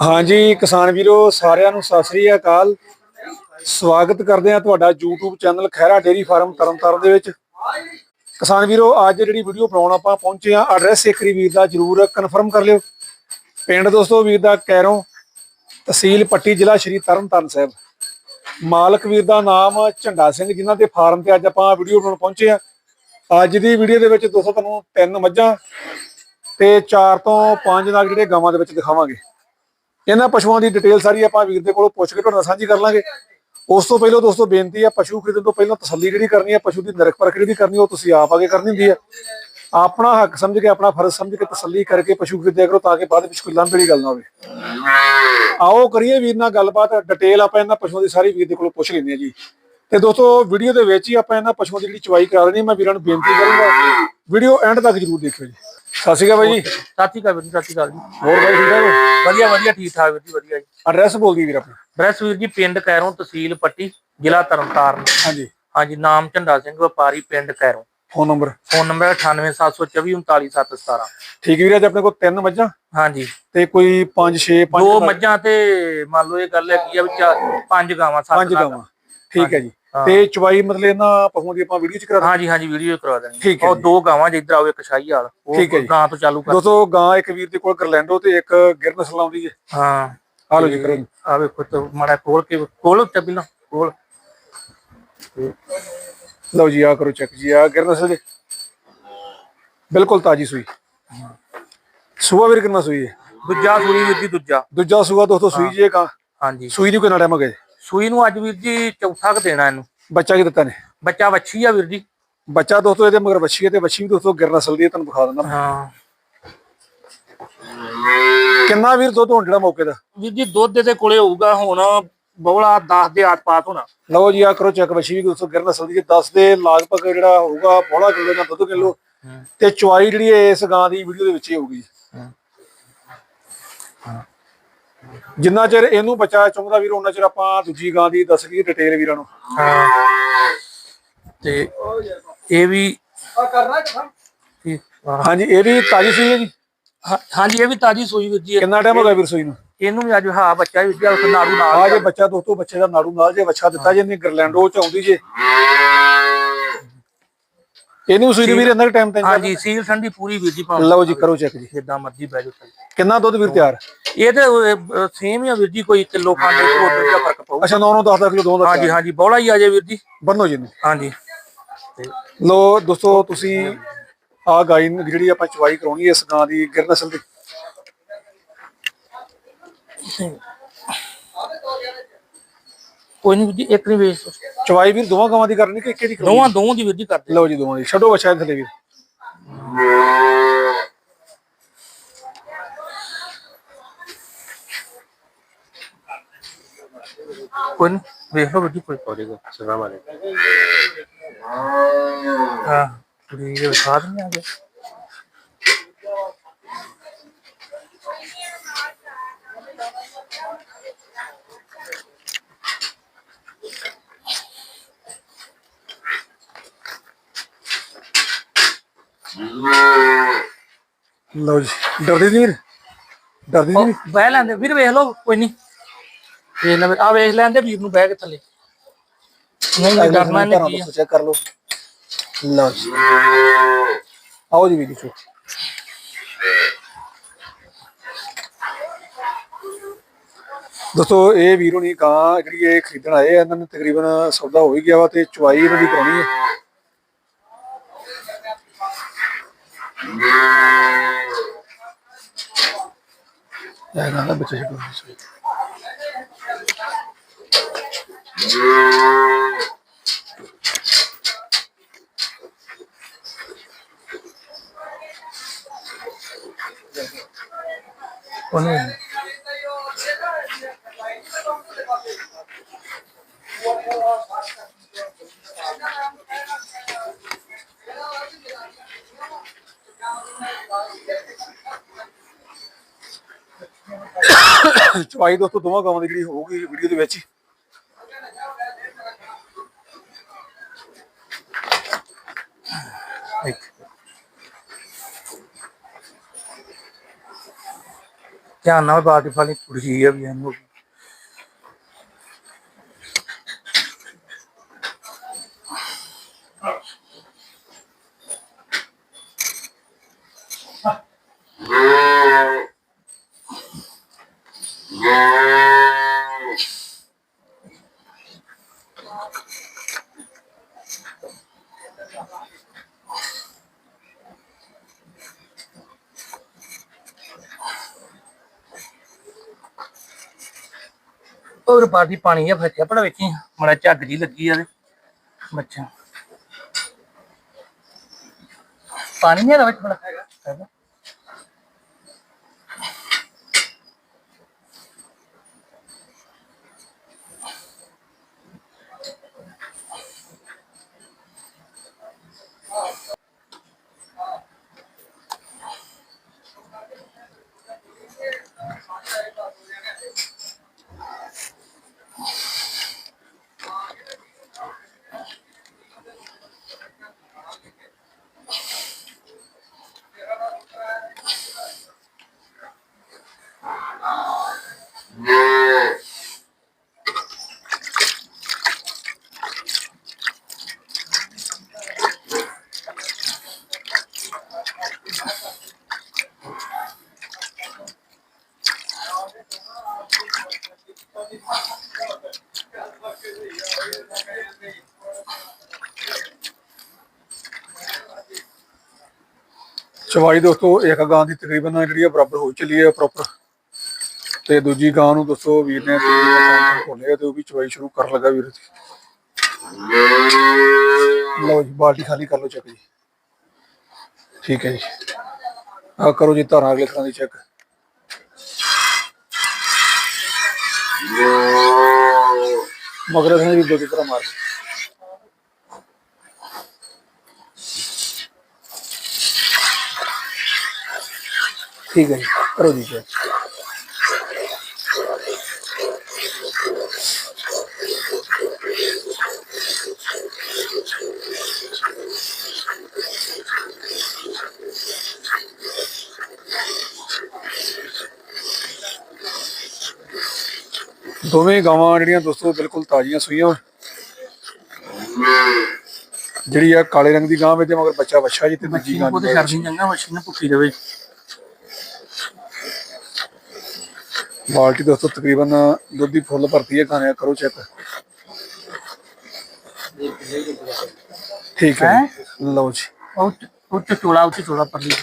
ਹਾਂਜੀ, ਕਿਸਾਨ ਵੀਰੋ, ਸਾਰਿਆਂ ਨੂੰ ਸਤਿ ਸ੍ਰੀ ਅਕਾਲ। ਸਵਾਗਤ ਕਰਦੇ ਆ ਤੁਹਾਡਾ YouTube channel Khaira dairy farm Tarn Taran ਦੇ ਵਿੱਚ। ਕਿਸਾਨ ਵੀਰੋ, ਅੱਜ ਜਿਹੜੀ ਵੀਡੀਓ ਬਣਾਉਣ ਆਪਾਂ ਪਹੁੰਚੇ ਆ ਐਡਰੈਸ ਇੱਕਰੀ ਵੀਰ ਦਾ ਜਰੂਰ ਕਨਫਰਮ ਕਰ ਲਿਓ। ਪਿੰਡ ਦੋਸਤੋ, ਵੀਰ ਦਾ ਕੈਰੋਂ, ਤਹਿਸੀਲ ਪੱਟੀ ਜ਼ਿਲ੍ਹਾ ਸ਼੍ਰੀ ਤਰਨਤਾਰਨ ਸਾਹਿਬ। ਮਾਲਕ ਵੀਰ ਦਾ ਨਾਮ ਝੰਡਾ ਸਿੰਘ, ਜਿਨ੍ਹਾਂ ਦੇ ਫਾਰਮ ਤੇ ਅੱਜ ਆਪਾਂ ਵੀਡੀਓ ਬਣਾਉਣ ਪਹੁੰਚੇ ਆ ਅੱਜ ਦੀ ਵੀਡੀਓ ਦੇ ਵਿੱਚ ਦੋਸਤੋ, ਤੁਹਾਨੂੰ ਤਿੰਨ ਮੱਝਾਂ ਤੇ ਚਾਰ ਤੋਂ ਪੰਜ ਨਾਲ ਜਿਹੜੇ ਗਾਵਾਂ ਦੇ ਵਿੱਚ ਦਿਖਾਵਾਂਗੇ। ਇਹਨਾਂ ਪਸ਼ੂਆਂ ਦੀ ਡਿਟੇਲ ਸਾਰੀ ਆਪਾਂ ਵੀਰ ਦੇ ਕੋਲੋਂ ਪੁੱਛ ਕੇ ਤੁਹਾਡੇ ਨਾਲ ਸਾਂਝੀ ਕਰ ਲਾਂਗੇ। ਉਸ ਤੋਂ ਪਹਿਲਾਂ ਦੋਸਤੋ ਬੇਨਤੀ ਹੈ ਪਸ਼ੂ ਖਰੀਦਣ ਤੋਂ ਪਹਿਲਾਂ ਤਸੱਲੀ ਜਿਹੜੀ ਕਰਨੀ ਹੈ ਪਸ਼ੂ ਦੀ ਨਰਕ ਪਰਖ ਜਿਹੜੀ ਕਰਨੀ ਉਹ ਤੁਸੀਂ ਆਪ ਆਗੇ ਕਰਨੀ ਹੁੰਦੀ ਹੈ ਆਪਣਾ ਹੱਕ ਸਮਝ ਕੇ, ਆਪਣਾ ਫਰਜ਼ ਸਮਝ ਕੇ ਤਸੱਲੀ ਕਰਕੇ ਪਸ਼ੂ ਖਰੀਦਿਆ ਕਰੋ ਤਾਂ ਕਿ ਬਾਅਦ ਵਿੱਚ ਕੋਈ ਲਾਂਭੇੜੀ ਗੱਲ ਨਾ ਹੋਵੇ। ਆਓ ਕਰੀਏ ਵੀਰ ਨਾਲ ਗੱਲਬਾਤ ਡਿਟੇਲ ਆਪਾਂ ਇਹਨਾਂ ਪਸ਼ੂਆਂ ਦੀ ਸਾਰੀ ਵੀਰ ਦੇ ਕੋਲੋਂ ਪੁੱਛ ਲੈਂਦੇ ਆ ਜੀ। ਤੇ ਦੋਸਤੋ ਵੀਡੀਓ ਦੇ ਵਿੱਚ ਹੀ ਆਪਾਂ ਇਹਨਾਂ ਪਸ਼ੂਆਂ ਦੀ ਜਿਹੜੀ ਚਵਾਈ ਕਰਾ ਦੇਣੀ ਮੈਂ ਵੀਰਾਂ ਨੂੰ ਬੇਨਤੀ ਕਰੂੰਗਾ। ਵੀਡੀਓ ਐਂਡ ਤੱਕ ਜਰੂਰ ਦੇਖਿਓ ਜੀ। ਸਤਿ ਸ਼੍ਰੀ ਅਕਾਲ ਬਾਈ ਜੀ। ਸਾਥੀ ਕਾ ਵੀਰ ਜੀ ਸਾਥੀ ਕਾਲ ਜੀ। ਹੋਰ ਬਾਈ ਠੀਕ ਠਾਕ ਹੋ? ਵਧੀਆ ਵਧੀਆ ਠੀਕ ਠਾਕ ਵੀਰ ਜੀ ਵਧੀਆ ਜੀ। ਐਡਰੈਸ ਬੋਲ ਦੀ ਵੀਰ ਆਪਣਾ। ਡਰੈਸ ਵੀਰ ਜੀ ਪਿੰਡ ਕੈਰੋਂ ਤਹਿਸੀਲ ਪੱਟੀ ਜ਼ਿਲ੍ਹਾ ਤਰਨਤਾਰਨ। ਹਾਂਜੀ। ਹਾਂਜੀ ਨਾਮ ਝੰਡਾ ਸਿੰਘ ਵਪਾਰੀ ਪਿੰਡ Kairon. Phone number phone number 9872439717 ਠੀਕ ਵੀਰ ਅੱਜ ਆਪਣੇ ਕੋਲ ਤਿੰਨ ਮੱਝਾਂ ਹਾਂਜੀ। ਤੇ ਕੋਈ 5 6 5 ਦੋ ਮੱਝਾਂ ਤੇ ਮੰਨ ਲਓ ਇਹ ਗੱਲ ਹੈਗੀ ਆ ਵੀ ਪੰਜ ਗਾਵਾਂ ਸੱਤ ਪੰਜ। ਗਾਵਾਂ। ਠੀਕ ਹੈ ਜੀ। ਤੇ ਚਵਾਈ ਮਤਲਬ ਇਹਨਾਂ ਪਸ਼ੂਆਂ ਦੀ ਆਪਾਂ ਵੀਡੀਓ ਚ ਕਰਾ ਹਾਂਜੀ ਹਾਂਜੀ ਵੀਡੀਓ ਕਰਵਾ ਦੇਣੀ ਠੀਕ ਹੈ ਉਹ। ਦੋ ਗਾਵਾਂ ਜਿੱਧਰ ਆਓ ਇੱਕ ਸ਼ਾਹੀ ਵਾਲ ਉਹ। ਗਾਂ ਤੋਂ ਚਾਲੂ ਕਰ। ਦੋਸਤੋ ਗਾਂ ਇੱਕ ਵੀਰ ਦੇ ਕੋਲ ਗਰਲੈਂਡੋ ਤੇ ਇੱਕ ਗਿਰ ਨਸਲ ਆਉਂਦੀ ਹੈ। ਹਾਂ। ਆ ਲਓ ਜੀ ਕਰੋ ਆ ਵੇਖੋ ਤੇ ਮਾੜਾ ਖੋਲ ਕੇ ਖੋਲ ਚੱਬੀ ਨਾ ਖੋਲ। ਲਓ ਜੀ ਆ ਕਰੋ ਚੈੱਕ ਜੀ ਆ ਗਿਰ ਨਸਲ ਦੇ। ਬਿਲਕੁਲ ਤਾਜੀ ਸੂਈ। ਸੂਆ ਵੀਰ ਕਿੰਨਾ ਸੂਈ ਹੈ? ਦੂਜਾ ਸੂਈ ਜੀ ਦੂਜਾ। ਦੂਜਾ ਸੂਆ ਦੋਸਤੋ ਸੂਈ ਜੀ ਗਾਂ। ਹਾਂਜੀ। ਸੂਈ ਦੀ ਕੋਈ ਨਾ ਟਾਈਮ ਗਏ ਸੂਈ ਨੂੰ ਅੱਜ ਵੀਰ ਜੀ ਚੌਥਾ ਕੁ ਦੇਣਾ ਇਹਨੂੰ। ਬੱਚਾ ਕੀ ਦਿੱਤਾ ਨੇ? ਬੱਚਾ ਵੱਛੀ ਆ ਵੀਰ ਜੀ। ਬੱਚਾ ਦੋਸਤੋ ਇਹਦੇ ਮਗਰ ਹੈ ਤੇ ਬੱਚੀ ਵੀ ਦੋਸਤੋ ਗਿਰ ਨਸਲ ਦੀ ਹੈ ਤੁਹਾਨੂੰ ਦਿੰਦਾ। ਹਾਂ। ਕਿੰਨਾ ਵੀਰ ਦੁੱਧ ਹੋਣ ਜਿਹੜਾ ਮੌਕੇ ਦਾ? ਵੀਰ ਜੀ ਦੁੱਧ ਦੇ ਕੋਲੇ ਹੋਊਗਾ ਹੁਣ ਬੋਲਾ 10 ਦੇ ਆਸ-ਪਾਸ ਹੋਣਾ। ਲਓ ਜੀ ਆ ਕਰੋ ਚੈੱਕ ਬੱਚੀ ਵੀ ਦੋਸਤੋ ਗਿਰ ਨਸਲ ਦੀ ਹੈ 10 ਦੇ ਲਗਭਗ ਜਿਹੜਾ ਹੋਊਗਾ ਬੋਲਾ ਕਿਲੋ ਦਾ ਦੁੱਧ ਕਿਲੋ। ਤੇ ਚਵਾਈ ਜਿਹੜੀ ਹੈ ਇਸ ਗਾਂ ਦੀ ਵੀਡੀਓ ਦੇ ਵਿੱਚ ਹੀ ਹੋਊਗੀ ਜਿੰਨਾ ਚਿਰ ਇਹਨੂੰ ਬੱਚਾ ਚੁੰਗਦਾ ਵੀਰ ਉਹਨਾਂ ਚਿਰ ਆਪਾਂ ਦੂਜੀ ਗਾਂ ਦੀ ਦੱਸ ਗਈ ਡਿਟੇਲ ਵੀਰਾਂ ਨੂੰ। ਹਾਂ ਤੇ ਇਹ ਵੀ ਆ। ਹਾਂਜੀ ਇਹ ਵੀ ਤਾਜੀ ਸੂਈ ਹੈ ਜੀ? ਹਾਂਜੀ ਇਹ ਵੀ ਤਾਜੀ ਸੂਈ ਵੀਰ ਜੀ। ਕਿੰਨਾ ਟਾਈਮ ਹੋ ਗਿਆ ਵੀਰ ਸੂਈ ਨੂੰ? ਇਹਨੂੰ ਵੀ ਅੱਜ ਹਾਂ ਬੱਚਾ ਵੀ ਉਸ ਨਾੜੂ ਆ ਨਾਲ ਜੇ ਬੱਚਾ ਦੋਸਤੋ ਬੱਚੇ ਦਾ ਨਾੜੂ ਨਾਲ ਜੇ ਬੱਚਾ ਦਿੱਤਾ ਜੇ ਨੇ ਗਰਲੈਂਡੋ ਚ ਆਉਂਦੀ ਜੇ। ਇਹਨੂੰ ਸੂਈ ਨੂੰ ਵੀਰ ਇੰਨਾ ਟਾਈਮ ਤੇ ਹਾਂਜੀ ਸੀਲ ਠੰਡੀ ਪੂਰੀ ਵੀਰ ਜੀ ਭਾਵੇਂ ਲਓ ਜੀ ਕਰੋ ਚੈੱਕ ਜੀ। ਜਿੱਦਾਂ ਮਰਜ਼ੀ ਬਹਿ ਜਾਓ। ਕਿੰਨਾ ਦੁੱਧ ਵੀਰ ਤਿਆਰ? ਇਹ ਤੇ ਸੇਮ ਹੀ ਆ ਵੀਰ ਜੀ ਕੋਈ ਕਿਲੋ ਖਾਂਦੇ ਤੋਂ ਉਧਰ ਦਾ ਫ਼ਰਕ ਪਊ। ਅੱਛਾ 9 9 10 10 ਕਿਲੋ ਦੋਵਾਂ ਦਾ ਹਾਂਜੀ ਹਾਂਜੀ ਬੋਲਾ ਹੀ ਆ ਜੇ ਵੀਰ ਜੀ। ਬੰਨੋ ਜੀ ਨੂੰ। ਹਾਂਜੀ। ਲੋ ਦੋਸਤੋ ਤੁਸੀਂ ਆ ਗਾਈ ਜਿਹੜੀ ਆਪਾਂ ਚਵਾਈ ਕਰਾਉਣੀ ਇਸ ਗਾਂ ਦੀ ਗਿਰ ਨਸਲ ਦੀ। ਕੋਈ ਨਹੀਂ ਵੀਰ ਜੀ ਇੱਕ ਨਹੀਂ ਵੇਚ ਚਵਾਈ ਵੀਰ ਦੋਵਾਂ ਗਾਵਾਂ ਦੀ ਕਰਨੀ ਕਿ ਇੱਕੇ ਦੀ ਕਰਾਉਣੀ ਦੋਵਾਂ ਦੋਵਾਂ ਦੀ ਵੀਰ ਜੀ ਕਰਦੇ ਲਓ ਜੀ ਦੋਵਾਂ ਦੀ। ਛੱਡੋ ਬੱਚਾ ਥੱਲੇ ਵੀਰ। ਕੋਈ ਨਹੀਂ ਵੇਖ ਲਓ ਵੀਰ ਜੀ ਕੋਈ ਪੌੜੇਗਾ ਸਲਾਮ ਅਲੈਕੁਮ। ਹਾਂ ਕੁੜੀ ਇਹ ਵਿਖਾ ਦਿੰਦੇ ਆਗੇ ਲਓ ਜੀ ਡਰਦੀ ਨਹੀਂ ਡਰਦੀ ਨਹੀਂ ਬਹਿ ਲੈਂਦੇ ਵੀਰ ਵੇਖ ਲਓ ਕੋਈ ਨਹੀਂ ਵੇਖ ਲੈ ਆ ਵੇਖ ਲੈਂਦੇ ਵੀਰ ਨੂੰ ਬਹਿ ਕੇ ਥੱਲੇ। ਨਹੀਂ ਡਰਨਾ ਨਹੀਂ ਕੀ। ਚੈੱਕ ਕਰ ਲਓ। ਲਓ ਜੀ। ਆਓ ਜੀ ਵੀਰ ਜੀ ਦੋਸਤੋ ਇਹ ਵੀਰੋ ਨਹੀਂ ਕਾਂ ਜਿਹੜੀ ਇਹ ਖਰੀਦਣ ਆਏ ਆ ਇਹਨਾਂ ਨੂੰ ਤਕਰੀਬਨ ਸੌਦਾ ਹੋ ਹੀ ਗਿਆ ਵਾ ਤੇ ਚੁਆਈ ਇਹਨਾਂ ਦੀ ਕਰਾਉਣੀ ਹੈ ਇਹ ਗਾਣਾ ਬੱਚੇ ਛੱਡੋ ਕੋਈ ਦੋਸਤੋ, ਦੋਵਾਂ ਗਾਵਾਂ ਦੀ ਜਿਹੜੀ ਹੋਊਗੀ ਵੀਡੀਓ ਦੇ ਵਿੱਚ। ਹੀ ਧਿਆਨ ਨਾਲ ਬਾਲਟੀ ਫਾਲੀ ਕੁੜੀ ਆ ਵੀ ਇਹਨੂੰ। ਹੋਰ ਬਾਲਟੀ ਪਾਣੀ ਆ ਫੱਟਿਆ ਪੜਾ ਵਿੱਚ ਮੜਾ ਝੱਗ ਜੀ ਲੱਗੀ ਆ ਤੇ। ਬੱਚਾ ਪਾਣੀ ਨਹੀਂ ਆ ਵਿੱਚ ਬੜਾ ਹੈਗਾ। ਚਵਾਈ ਦੋਸਤੋ, ਇੱਕ ਗਾਂ ਦੀ ਤਕਰੀਬਨ ਜਿਹੜੀ ਆ ਬਰਾਬਰ ਹੋ ਚੱਲੀ ਹੈ ਪ੍ਰੋਪਰ ਤੇ ਦੂਜੀ ਗਾਂ ਨੂੰ ਦੋਸਤੋ ਵੀਰ ਨੇ ਖੋਲਿਆ ਤੇ ਉਹ ਵੀ ਚਵਾਈ ਸ਼ੁਰੂ ਕਰਨ ਲੱਗਾ ਵੀਰ ਜੀ ਲਓ ਜੀ, ਬਾਲਟੀ ਖਾਲੀ ਕਰ ਲਓ ਚੈੱਕ ਜੀ। ਠੀਕ ਹੈ ਜੀ। ਆ ਕਰੋ ਜੀ ਧਾਰਾਂ ਅਗਲੇ ਥਾਂ ਦੀ ਚੈੱਕ ਮਗਰ ਥਾਂ ਵੀ ਦੁੱਧ ਤਰ੍ਹਾਂ ਮਾਰ ਠੀਕ ਹੈ ਜੀ ਕਰੋ ਜੀ ਚੈੱਕ ਦੋਵੇਂ ਗਾਵਾਂ ਜਿਹੜੀਆਂ ਦੋਸਤੋ ਬਿਲਕੁਲ ਤਾਜ਼ੀਆਂ ਸੂਈਆਂ ਜਿਹੜੀ ਆ ਕਾਲੇ ਰੰਗ ਦੀ ਗਾਂ ਵਿੱਚ ਮਗਰ ਬੱਚਾ ਵੱਛਾ ਜੀ ਤੇ ਦੂਜੀ ਗਾਂ ਉਹਦੇ ਦੀ ਛੱਡਦੀ ਚੰਗਾ ਮਸ਼ੀਨ ਨਾ ਭੁੱਖੀ ਬਾਲਟੀ ਦੋਸਤੋ ਤਕਰੀਬਨ ਦੁੱਧ ਦੀ ਫੁੱਲ ਭਰਤੀ ਹੈ ਖਾਣਿਆ ਕਰੋ ਚੈੱਕ ਠੀਕ ਹੈ। ਲਓ ਜੀ। ਉਹ ਉਹ ਚ ਚੋਲਾ ਉਹ ਚ ਚੋਲਾ ਪਰਲੀ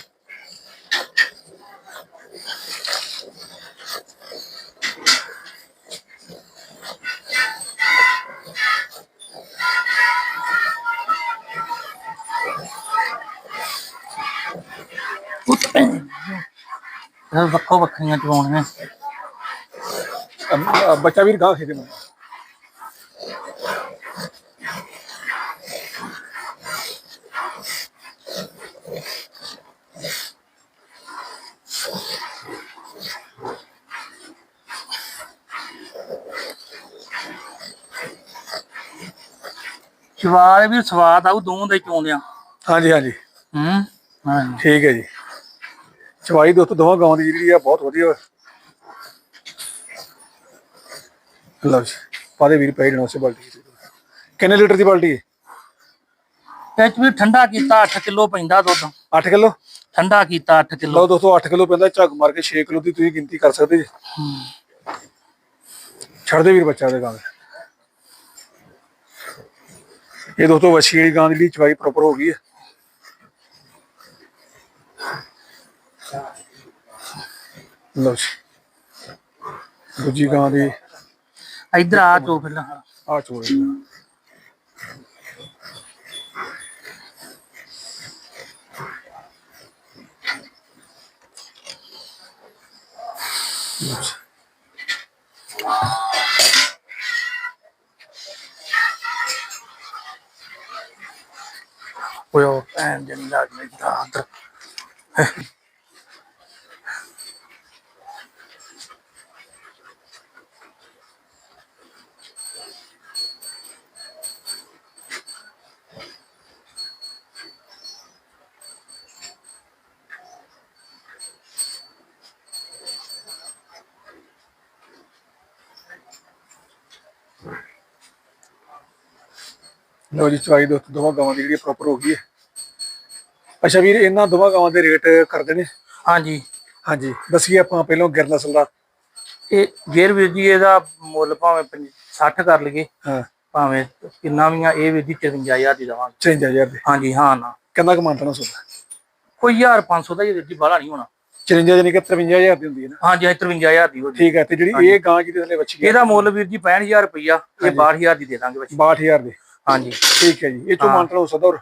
ਵੱਖੋ ਵੱਖਰੀਆਂ ਚਵਾਉਣੀਆਂ ਬੱਚਾ ਵੀਰ ਗਾਂ ਖੇਦੇ ਮੈਂ ਸਵਾਦ ਵੀ ਸਵਾਦ ਆਉ ਦੋਵਾਂ ਦਾ ਹੀ ਚੋਣਿਆ ਹਾਂਜੀ ਹਾਂਜੀ। ਹੂੰ? ਹਾਂ ਠੀਕ ਹੈ ਜੀ। ਚਵਾਈ ਦੋਸਤੋ ਦੋਵਾਂ ਗਾਵਾਂ ਦੀ ਜਿਹੜੀ ਆ ਬਹੁਤ ਵਧੀਆ ਵਾ। ਲਓ ਜੀ ਪਾਦੇ ਵੀਰ ਪੈ ਜਣਾ ਉਸੇ ਬਾਲਟੀ। ਕਿੰਨੇ ਲੀਟਰ ਦੀ ਬਾਲਟੀ ਹੈ? ਇਹ 'ਚ ਵੀ ਠੰਡਾ ਕੀਤਾ 8 ਕਿਲੋ ਪੈਂਦਾ ਦੁੱਧ। 8 ਕਿਲੋ? ਠੰਡਾ ਕੀਤਾ 8 ਕਿਲੋ। ਲਓ ਦੋਸਤੋ 8 ਕਿਲੋ ਪੈਂਦਾ ਝੱਗ ਮਾਰ ਕੇ 6 ਕਿਲੋ ਦੀ ਤੁਸੀਂ ਗਿਣਤੀ ਕਰ ਸਕਦੇ ਜੀ। ਛੱਡ ਦੇ ਵੀਰ ਬੱਚਾ ਦੇ ਗਾਂ। ਇਹ ਦੋਸਤੋ ਵੱਛੀ ਵਾਲੀ ਗਾਂ ਦੀ ਚਵਾਈ ਪ੍ਰੋਪਰ ਹੋ ਗਈ ਹੈ। ਲਓ ਜੀ। ਦੂਜੀ ਗਾਂ ਦੀ ਇਧਰ ਆ ਚੋ ਪਹਿਲਾਂ ਆ ਚੋੜ ਓਏ ਉਹ ਭੈਣ ਜਨ ਲੱਗ ਨਹੀਂ ਦਾ ਅੰਦਰ ਲਓ ਜੀ ਚਵਾਈ ਦੋ ਦੋਵਾਂ ਗਾਵਾਂ ਦੀ ਜਿਹੜੀ ਪ੍ਰੋਪਰ ਹੋ ਗਈ ਹੈ। ਅੱਛਾ ਵੀਰ ਇਹਨਾਂ ਦੋਵਾਂ ਗਾਵਾਂ ਦੇ ਰੇਟ ਕਰਦੇ ਨੇ? ਹਾਂਜੀ। ਹਾਂਜੀ। ਦੱਸੀਏ ਆਪਾਂ ਪਹਿਲਾਂ ਗਿਰ ਨਸਲ ਦਾ ਇਹ ਗੇਰ ਵੀਰ ਜੀ ਇਹਦਾ ਮੁੱਲ ਭਾਵੇਂ 60 ਕਰ ਲਈਏ। ਹਾਂ। ਭਾਵੇਂ ਕਿੰਨਾ ਵੀ ਆ ਇਹ ਵੀਰ ਜੀ 54000 ਦੀ ਦਵਾਂਗੇ। 54000 ਦੇ? ਹਾਂਜੀ ਹਾਂ ਨਾ। ਕਿੰਨਾ ਕੁ ਮੰਨਤਾ ਨਾ ਸੋਦਾ? ਕੋਈ 1500 ਦਾ ਹੀ ਵੀਰ ਜੀ ਬਾਹਲਾ ਨਹੀਂ ਹੋਣਾ। 54 ਜਾਨੀ ਕਿ 53000 ਦੀ ਹੁੰਦੀ ਹੈ ਨਾ? ਹਾਂਜੀ 53000 ਦੀ ਹੋ ਜੀ। ਠੀਕ ਹੈ ਤੇ ਜਿਹੜੀ ਇਹ ਗਾਂ ਜਿਹਦੇ ਥੱਲੇ ਬੱਚੀ ਇਹਦਾ ਮੁੱਲ ਵੀਰ ਜੀ 65000 ਰੁਪਈਆ ਇਹ 62000 ਦੀ ਦੇ ਦਾਂਗੇ ਬੱਚੀ। 62000 ਦੇ। ਹਾਂਜੀ। ਠੀਕ ਹੈ ਜੀ। ਇਹ ਚੋਂ ਮੰਨਤਾ ਹੋ ਸਕਦਾ ਔਰ